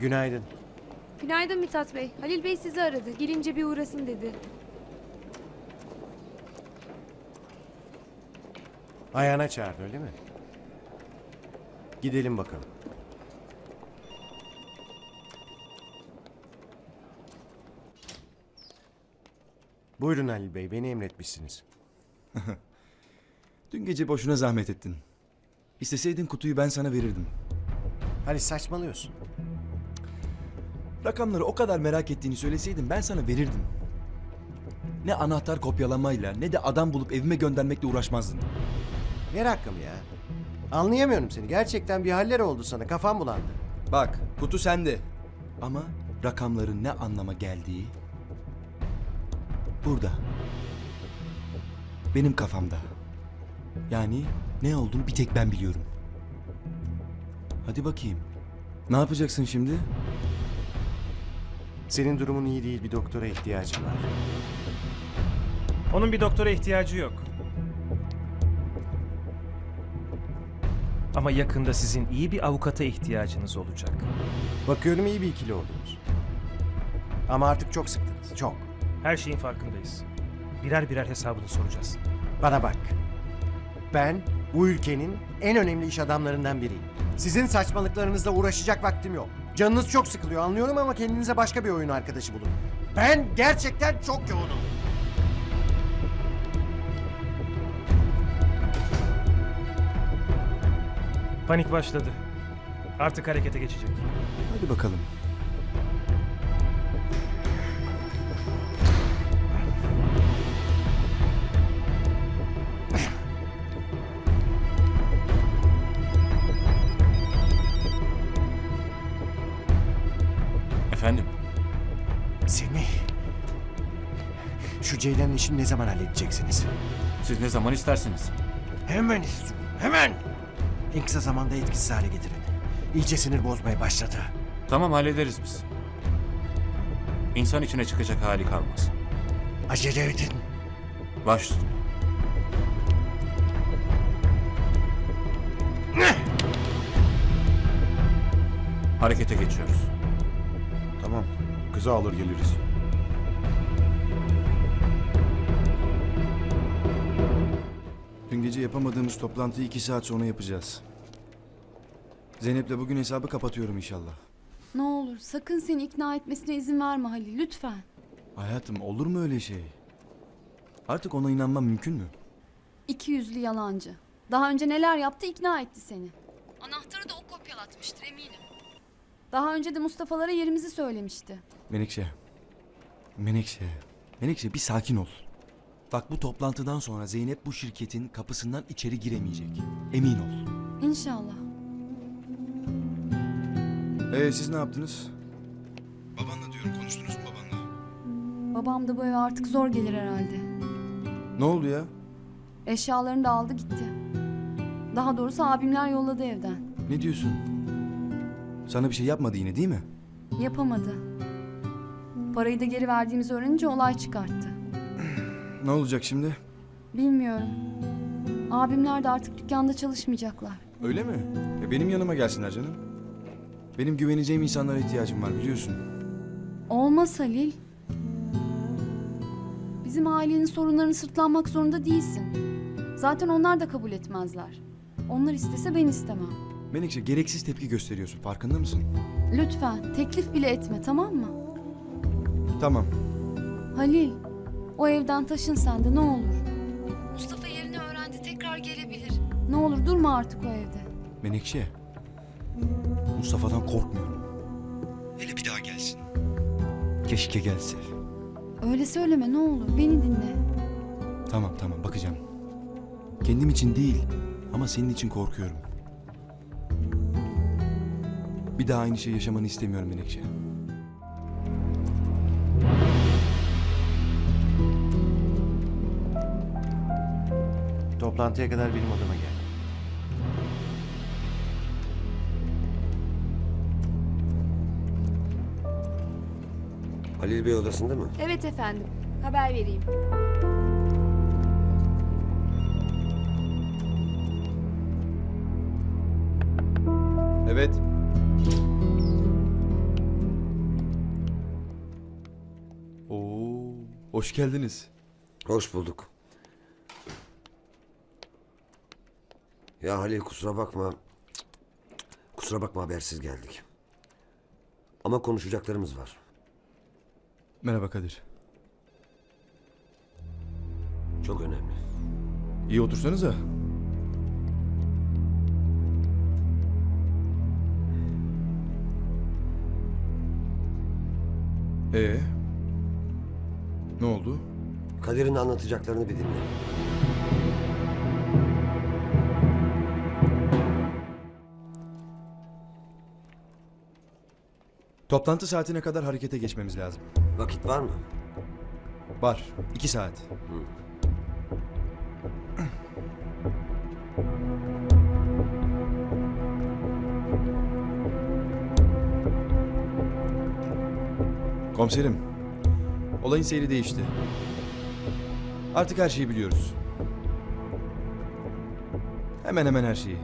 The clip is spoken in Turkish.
Günaydın. Günaydın Mithat Bey. Halil Bey sizi aradı. Gelince bir uğrasın dedi. Ayağına çağırdı öyle mi? Gidelim bakalım. Buyurun Halil Bey, beni emretmişsiniz. Dün gece boşuna zahmet ettin. İsteseydin kutuyu ben sana verirdim. Hani saçmalıyorsun. Rakamları o kadar merak ettiğini söyleseydin ben sana verirdim. Ne anahtar kopyalamayla ne de adam bulup evime göndermekle uğraşmazdın. Ne rakamı ya? Anlayamıyorum seni. Gerçekten bir haller oldu sana. Kafam bulandı. Bak kutu sende. Ama rakamların ne anlama geldiği burada. Benim kafamda. Yani ne olduğunu bir tek ben biliyorum. Hadi bakayım. Ne yapacaksın şimdi? Senin durumun iyi değil. Bir doktora ihtiyacım var. Onun bir doktora ihtiyacı yok. Ama yakında sizin iyi bir avukata ihtiyacınız olacak. Bakıyorum iyi bir ikili oldunuz. Ama artık çok sıktınız. Çok. Her şeyin farkındayız. Birer birer hesabını soracağız. Bana bak. Ben bu ülkenin en önemli iş adamlarından biriyim. Sizin saçmalıklarınızla uğraşacak vaktim yok. Canınız çok sıkılıyor anlıyorum ama kendinize başka bir oyun arkadaşı bulun. Ben gerçekten çok yoğunum. Panik başladı. Artık harekete geçecek. Hadi bakalım. Efendim? Semih. Şu Ceylan'ın işini ne zaman halledeceksiniz? Siz ne zaman istersiniz? Hemen istiyorum. Hemen. En kısa zamanda etkisiz hale getirin. İyice sinir bozmaya başladı. Tamam hallederiz biz. İnsan içine çıkacak hali kalmaz. Acele edin. Baş üstüne. Harekete geçiyoruz. Kızı alır geliriz. Dün gece yapamadığımız toplantıyı iki saat sonra yapacağız. Zeynep'le bugün hesabı kapatıyorum inşallah. Ne olur sakın seni ikna etmesine izin verme Halil lütfen. Hayatım olur mu öyle şey? Artık ona inanmam mümkün mü? İki yüzlü yalancı. Daha önce neler yaptı ikna etti seni. Anahtarı da o kopyalatmıştır eminim. Daha önce de Mustafa'lara yerimizi söylemişti. Menekşe. Menekşe. Menekşe bir sakin ol. Bak bu toplantıdan sonra Zeynep bu şirketin kapısından içeri giremeyecek. Emin ol. İnşallah. Ee siz ne yaptınız? Babanla diyorum konuştunuz mu babanla? Babam da bu eve artık zor gelir herhalde. Ne oldu ya? Eşyalarını da aldı gitti. Daha doğrusu abimler yolladı evden. Ne diyorsun? Sana bir şey yapmadı yine değil mi? Yapamadı. Parayı da geri verdiğimizi öğrenince olay çıkarttı. Ne olacak şimdi? Bilmiyorum. Abimler de artık dükkanda çalışmayacaklar. Öyle mi? E benim yanıma gelsinler canım. Benim güveneceğim insanlara ihtiyacım var biliyorsun. Olmaz Halil. Bizim ailenin sorunlarını sırtlanmak zorunda değilsin. Zaten onlar da kabul etmezler. Onlar istese ben istemem. Menekşe gereksiz tepki gösteriyorsun farkında mısın? Lütfen teklif bile etme tamam mı? Tamam. Halil, o evden taşın sen de ne olur. Mustafa yerini öğrendi tekrar gelebilir. Ne olur durma artık o evde. Menekşe. Mustafa'dan korkmuyorum. Hele bir daha gelsin. Keşke gelse. Öyle söyleme ne olur beni dinle. Tamam tamam bakacağım. Kendim için değil ama senin için korkuyorum. Bir daha aynı şey yaşamanı istemiyorum Menekşe. Toplantıya kadar benim odama gel. Halil Bey odasında mı? Evet efendim. Haber vereyim. Evet. Oo, hoş geldiniz. Hoş bulduk. Ya Halil kusura bakma. Kusura bakma habersiz geldik. Ama konuşacaklarımız var. Merhaba Kadir. Çok önemli. İyi otursanıza. Ee? Ne oldu? Kader'in anlatacaklarını bir dinle. Toplantı saatine kadar harekete geçmemiz lazım. Vakit var mı? Var. iki saat. Komiserim. Olayın seyri değişti. Artık her şeyi biliyoruz. Hemen hemen her şeyi.